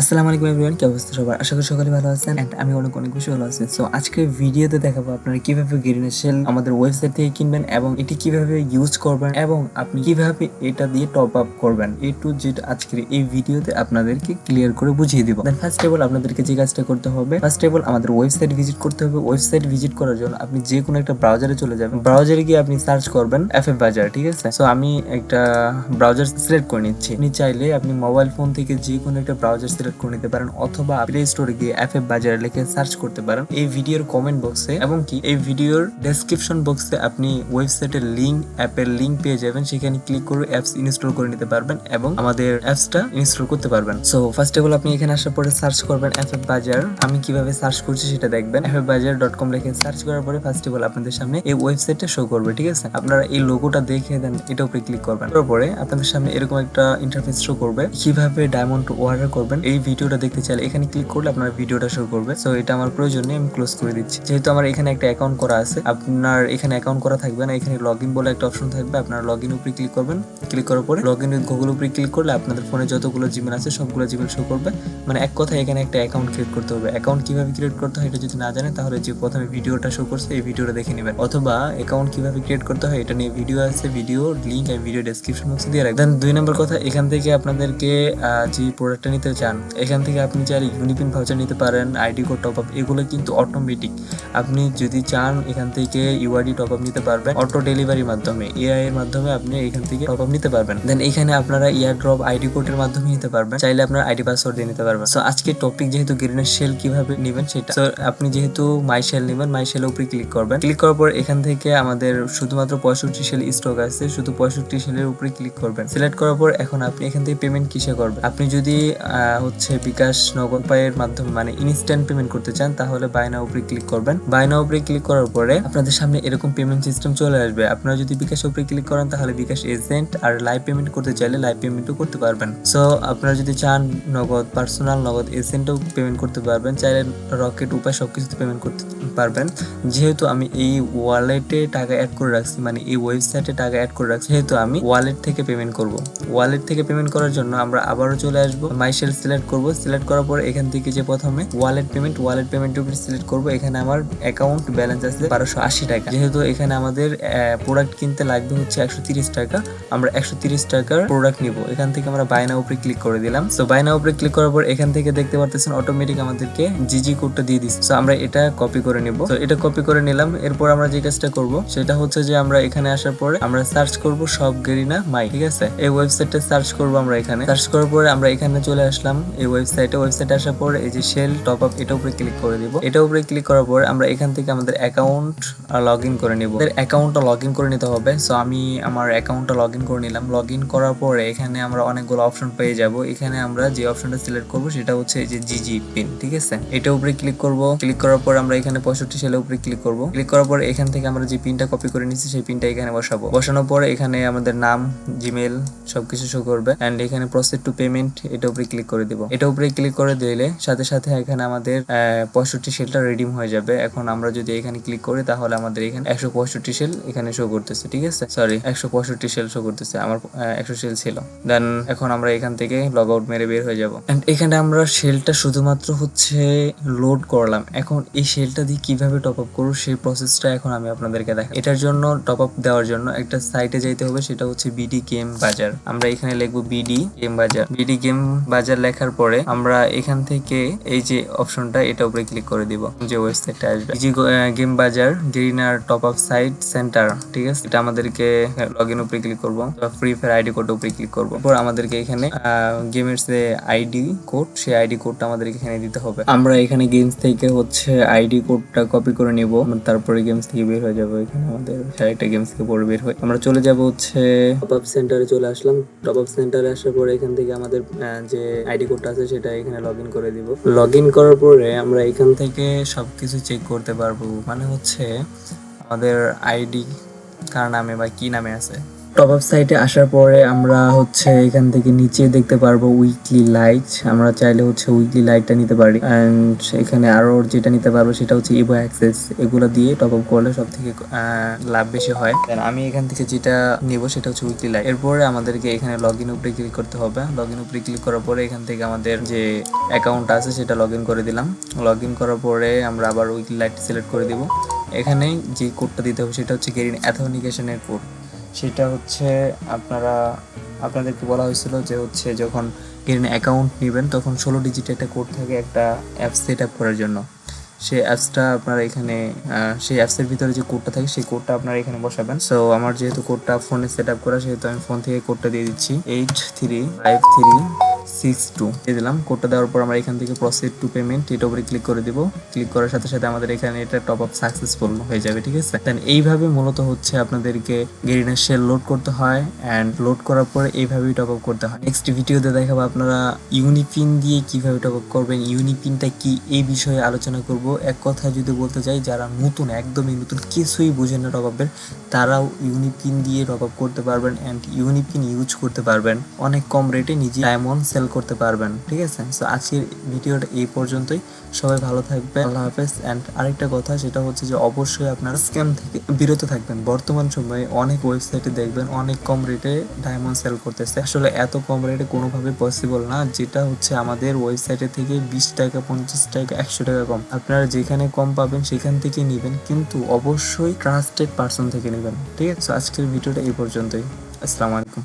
আসসালামু আলাইকুম এভরিওয়ান, কি অবস্থা সবার? আশা করি সকালে ভালো আছেন এন্ড আমি অনেক অনেক বেশি ভালো আছি। সো আজকে ভিডিওতে দেখাবো আপনারা কীভাবে গ্রিনের শেল আমাদের ওয়েবসাইট থেকে কিনবেন এবং এটি কীভাবে ইউজ করবেন এবং আপনি কীভাবে এটা দিয়ে টপ আপ করবেন। এ টু জেড আজকের এই ভিডিওতে আপনাদেরকে ক্লিয়ার করে বুঝিয়ে দিব। দেন ফার্স্ট অফ অল আপনাদেরকে যে কাজটা করতে হবে ফার্স্ট অফ অল আমাদের ওয়েবসাইট ভিজিট করতে হবে। ওয়েবসাইট ভিজিট করার জন্য আপনি যে কোনো একটা ব্রাউজারে চলে যাবেন। ব্রাউজারে গিয়ে আপনি সার্চ করবেন এফ এফ বাজার ঠিক আছে? সো আমি একটা ব্রাউজার সিলেক্ট করে নিচ্ছি। আপনি চাইলে আপনি মোবাইল ফোন থেকে যে কোনো একটা ব্রাউজার সিলেক্ট করে নিতে পারেন অথবা প্লে স্টোরে গিয়ে এফ এফ বাজার লিখে সার্চ করতে পারেন। এই ভিডিওর কমেন্ট বক্সে এবং কি? এই ভিডিওর ডেসক্রিপশন বক্সে আপনি ওয়েবসাইটের লিঙ্ক অ্যাপের লিঙ্ক পেয়ে যাবেন। সেখানে ক্লিক করে অ্যাপস ইনস্টল করে নিতে পারবেন এবং আমাদের অ্যাপসটা ইনস্টল করতে পারবেন। সো ফার্স্ট অফ অল আপনি এখানে আসার পরে সার্চ করবেন এফ এফ বাজার আমি কীভাবে সার্চ করছি সেটা দেখবেন। F F bazar dot com লিখে সার্চ করার পরে ফার্স্ট অফ অল আপনাদের সামনে এই ওয়েবসাইটটা শো করবে, ঠিক আছে? আপনারা এই লোগোটা দেখে দেন, এটা উপরে ক্লিক করবেন। তারপরে আপনাদের সামনে এরকম একটা ইন্টারফেস শো করবে। কীভাবে ডায়মন্ড অর্ডার করবেন, এই ভিডিওটা দেখতে চাইলে এখানে ক্লিক করলে আপনার ভিডিওটা শো করবে। সো এটা আমার প্রয়োজন নেই, আমি ক্লোজ করে দিচ্ছি। যেহেতু আমার এখানে একটা অ্যাকাউন্ট করা আছে, আপনার এখানে অ্যাকাউন্ট করা থাকবে না, এখানে লগ ইন বলে একটা অপশন থাকবে। আপনার লগ ইন উপরে ক্লিক করবেন ক্লিক করার পরে লগ ইন গুগল উপরে ক্লিক করলে আপনাদের ফোনে যতগুলো জিমেল আছে, সবগুলো জিমেল শো করবে। মানে এক কথায় এখানে একটা অ্যাকাউন্ট ক্রিয়েট করতে হবে। অ্যাকাউন্ট কীভাবে ক্রিয়েট করতে হয় এটা যদি না জানে তাহলে যে প্রথমে ভিডিওটা শো করছে, এই ভিডিওটা দেখে নেবেন। অথবা অ্যাকাউন্ট কীভাবে ক্রিয়েট করতে হয়, এটা নিয়ে ভিডিও আছে ভিডিও লিঙ্ক আমি ভিডিও ডেসক্রিপশন বক্সে দিয়ে রাখবেন দুই নম্বর কথা, এখান থেকে আপনাদেরকে যে প্রোডাক্টটা নিতে চান এখান থেকে আপনি চাইলে ইউনিপিন ভাউচার নিতে পারেন আইডি কোড টপ আপ এগুলো কিন্তু অটোমেটিক আপনি যদি চান এখান থেকে ইউআইডি টপ আপ নিতে পারবেন অটো ডেলিভারির মাধ্যমে এআই এর মাধ্যমে আপনি এখান থেকে টপ আপ নিতে পারবেন। দেন এখানে আপনারা ইয়ার ড্রপ আইডি কোডের মাধ্যমে নিতে পারবেন। চাইলে আপনার আইডি পাসওয়ার্ড দিয়ে নিতে পারবেন। সো আজকে টপিক যেহেতু গ্রিনের শেল কীভাবে নেবেন সেটা So, আপনি যেহেতু মাই শেল নেবেন মাই শেলের উপরে ক্লিক করবেন। ক্লিক করার পর এখান থেকে আমাদের শুধুমাত্র পঁয়ষট্টি শেল স্টক আছে শুধু পঁয়ষট্টি শেলের উপরে ক্লিক করবেন। সিলেক্ট করার পর এখন আপনি এখান থেকে পেমেন্ট কিসে করবেন? আপনি যদি হচ্ছে বিকাশ নগদ পায়ের মাধ্যমে মানে ইনস্ট্যান্ট পেমেন্ট করতে চান, তাহলে বাইনা উপরে ক্লিক করবেন। বাইনা উপরে ক্লিক করার পরে আপনাদের সামনে এরকম পেমেন্ট সিস্টেম চলে আসবে। আপনারা যদি বিকাশ উপরে ক্লিক করেন, তাহলে বিকাশ এজেন্ট আর লাইভ পেমেন্ট করতে চাইলে লাইভ পেমেন্টও করতে পারবেন। সো আপনারা যদি চান নগদ পার্সোনাল নগদ এজেন্টও পেমেন্ট করতে পারবেন, চাইলে রকেট উপায় সবকিছুতে পেমেন্ট করতে পারবেন। যেহেতু আমি এই ওয়ালেটে টাকা অ্যাড করে রাখছি মানে এই ওয়েবসাইটে টাকা অ্যাড করে রাখছি যেহেতু আমি ওয়ালেট থেকে পেমেন্ট করব। ওয়ালেট থেকে পেমেন্ট করার জন্য আমরা আবারও চলে আসব মাইশেল সিলেক্ট করব সিলেক্ট করার পর এখান থেকে যে প্রথমে ওয়ালেট পেমেন্ট ওয়ালেট পেমেন্ট উপরে সিলেক্ট করব। এখানে আমার অ্যাকাউন্ট ব্যালেন্স আছে বারোশো আশি টাকা। যেহেতু এখানে আমাদের প্রোডাক্ট কিনতে লাগবে হচ্ছে একশো তিরিশ টাকা, আমরা একশো তিরিশ টাকার প্রোডাক্ট নিব। এখান থেকে আমরা বাইনা উপরে ক্লিক করে দিলাম। তো বাইনা উপরে ক্লিক করার পর এখান থেকে দেখতে পারতেছেন অটোমেটিক আমাদেরকে জিজি কোডটা দিয়ে দিচ্ছে। তো আমরা এটা কপি করে নিব। তো এটা কপি করে নিলাম। এরপর আমরা যে কাজটা করব, সেটা হচ্ছে যে আমরা এখানে আসার পরে আমরা সার্চ করব সব গেরিনা মাই ঠিক আছে? এই ওয়েবসাইটে সার্চ করব আমরা এখানে। সার্চ করার পরে আমরা এখানে চলে আসলাম এই ওয়েবসাইটে ওয়েবসাইটে আসার পর এই যে শেল টপ আপ এটা উপরে ক্লিক করে দিব। এটা উপরে ক্লিক করার পর আমরা এখান থেকে আমাদের অ্যাকাউন্ট লগ ইন করে নিব। অ্যাকাউন্টটা লগ ইন করে নিতে হবে। সো আমি আমার অ্যাকাউন্টটা লগ ইন করে নিলাম। লগ ইন করার পরে এখানে আমরা অনেকগুলো অপশন পেয়ে যাব। এখানে আমরা যে অপশনটা সিলেক্ট করব, সেটা হচ্ছে এই যে জিজি পিন ঠিক আছে? এটা উপরে ক্লিক করব। ক্লিক করার পর আমরা এখানে পঁয়ষট্টি সেলের উপরে ক্লিক করব। ক্লিক করার পর এখান থেকে আমরা যে পিনটা কপি করে নিচ্ছি, সেই পিনটা এখানে বসাবো। বসানোর পর এখানে আমাদের নাম জিমেল সবকিছু শো করবে এন্ড এখানে প্রসেস টু পেমেন্ট এটা উপরে ক্লিক করে দিব। এটা উপরে ক্লিক করে দিলে সাথে সাথে এখানে আমাদের পঁয়ষট্টি সেলটা রেডিম হয়ে যাবে। এখন আমরা যদি এখানে ক্লিক করি তাহলে আমাদের এখানে একশো পঁয়ষট্টি সেল এখানে শো করতেছে, ঠিক আছে? সরি একশো পঁয়ষট্টি সেল শো করতেছে, আমার একশো সেল ছিল। দেন এখন আমরা এখান থেকে লগ আউট মেরে বের হয়ে যাব। এন্ড এখানে আমরা সেলটা শুধুমাত্র হচ্ছে লোড করলাম। এখন এই সেলটা দিয়ে কীভাবে টপ আপ করব সেই প্রসেসটা এখন আমি আপনাদেরকে দেখাই এটার জন্য টপ আপ দেওয়ার জন্য একটা সাইটে যাইতে হবে, সেটা হচ্ছে বিডি গেম বাজার আমরা এখানে লিখব BD game Bazar BD game Bazar লেখার পরে আমরা এখান থেকে এই যে অপশনটা, এটা উপরে ক্লিক করে দিব। যে ওয়েবসাইটটা আসবে। বিজি গেম বাজার গ্রিনার টপ আপ সাইট সেন্টার ঠিক আছে? এটা আমাদেরকে লগ ইন উপরে ক্লিক করব। ফ্রি ফায়ার আইডি কোড উপরে ক্লিক করব। এরপর আমাদেরকে এখানে গেমের যে আইডি কোড সেই আইডি কোডটা আমাদেরকে এখানে দিতে হবে। আমরা এখানে গেমস থেকে হচ্ছে আইডি কোডটা কপি করে নিব। তারপরে গেমস থেকে বের হয়ে যাব। এখানে আমাদের একটা গেমস থেকে বের হয়ে আমরা চলে যাব হচ্ছে টপ আপ সেন্টারে চলে আসলাম। টপ আপ সেন্টারে আসার পরে এখান থেকে আমাদের যে আইডি কোডটা আছে সেটা এখানে লগ ইন করে দিব। লগ ইন করার পরে আমরা এখান থেকে সব কিছু চেক করতে পারব। মানে হচ্ছে আমাদের আইডি কার নামে বা কি নামে আছে? টপ আপ সাইটে আসার পরে আমরা হচ্ছে এখান থেকে নিচে দেখতে পারব উইকলি লাইট আমরা চাইলে হচ্ছে উইকলি লাইটটা নিতে পারি। অ্যান্ড এখানে আরও যেটা নিতে পারব সেটা হচ্ছে ইভো অ্যাক্সেস এগুলো দিয়ে টপ আপ করলে সব থেকে লাভ বেশি হয়। আমি এখান থেকে যেটা নিব সেটা হচ্ছে উইকলি লাইট এরপরে আমাদেরকে এখানে লগ ইন উপরে ক্লিক করতে হবে। লগ ইন উপরে ক্লিক করার পরে এখান থেকে আমাদের যে অ্যাকাউন্ট আছে সেটা লগ ইন করে দিলাম। লগ ইন করার পরে আমরা আবার উইকলি লাইট সিলেক্ট করে দিব। এখানে যে কোডটা দিতে হবে সেটা হচ্ছে গেরিন অ্যাথনিকেশনের কোড সেটা হচ্ছে আপনারা, আপনাদেরকে বলা হয়েছিল যে হচ্ছে যখন গ্রিন অ্যাকাউন্ট নেবেন তখন ষোলো ডিজিট একটা কোড থাকে একটা অ্যাপ সেট আপ করার জন্য। সেই অ্যাপসটা আপনারা এখানে সেই অ্যাপসের ভিতরে যে কোডটা থাকে সেই কোডটা আপনারা এখানে বসাবেন। সো আমার যেহেতু কোডটা ফোনে সেট আপ করা, সেহেতু আমি ফোন থেকে কোডটা দিয়ে দিচ্ছি। Eight three five three six two দিয়ে দিলাম কোডটা দেওয়ার পর আমরা এখান থেকে প্রসিড টু পেমেন্ট এটা উপরে ক্লিক করে দিব। ক্লিক করার সাথে সাথে আমাদের এখানে এটা টপ আপ সাকসেসফুল হয়ে যাবে, ঠিক আছে? দেন এইভাবে মূলত হচ্ছে আপনাদেরকে গেরিনার শেল লোড করতে হয় অ্যান্ড লোড করার পরে এইভাবেই টপ আপ করতে হয়। নেক্সট ভিডিওতে দেখাবো আপনারা ইউনিপিন দিয়ে কীভাবে টপ আপ করবেন ইউনিপিনটা কি এই বিষয়ে আলোচনা করব। এক কথা যদি বলতে চাই, যারা নতুন, একদমই নতুন, কিছুই বোঝেন না টপ আপের তারাও ইউনিপিন দিয়ে টপ আপ করতে পারবেন অ্যান্ড ইউনিপিন ইউজ করতে পারবেন। অনেক কম রেটে নিজে ডায়মন্ড সেল করতে পারবেন, ঠিক আছে? সো আজকের ভিডিওটা এই পর্যন্তই। সবাই ভালো থাকবেন, আল্লাহ হাফেজ। অ্যান্ড আরেকটা কথা, সেটা হচ্ছে যে অবশ্যই আপনারা স্ক্যাম থেকে বিরত থাকবেন। বর্তমান সময়ে অনেক ওয়েবসাইটে দেখবেন, অনেক কম রেটে ডায়মন্ড সেল করতেছে। আসলে এত কম রেটে কোনোভাবে পসিবল না। যেটা হচ্ছে আমাদের ওয়েবসাইটে থেকে বিশ টাকা, পঞ্চাশ টাকা, একশো টাকা কম। আপনারা যেখানে কম পাবেন, সেখান থেকে নেবেন। কিন্তু অবশ্যই ট্রাস্টেড পার্সন থেকে নেবেন, ঠিক আছে? আজকের ভিডিওটা এই পর্যন্তই। আসসালামু আলাইকুম।